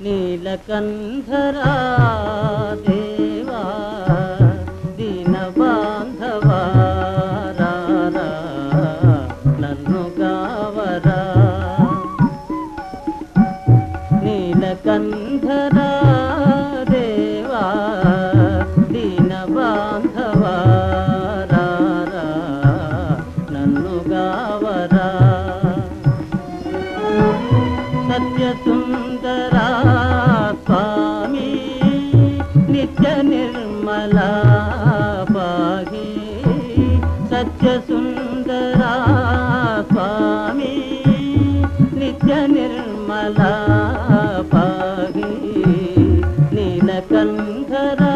నీలకంధరా దేవా దీన బాంధవా నన్ను గావరా. నీలకంధరా దేవా దీన బాంధవా నిత్య నిర్మలా పాహి సత్య సుందరా స్వామి. నిత్య నిర్మలా పాహి నీలకంధరా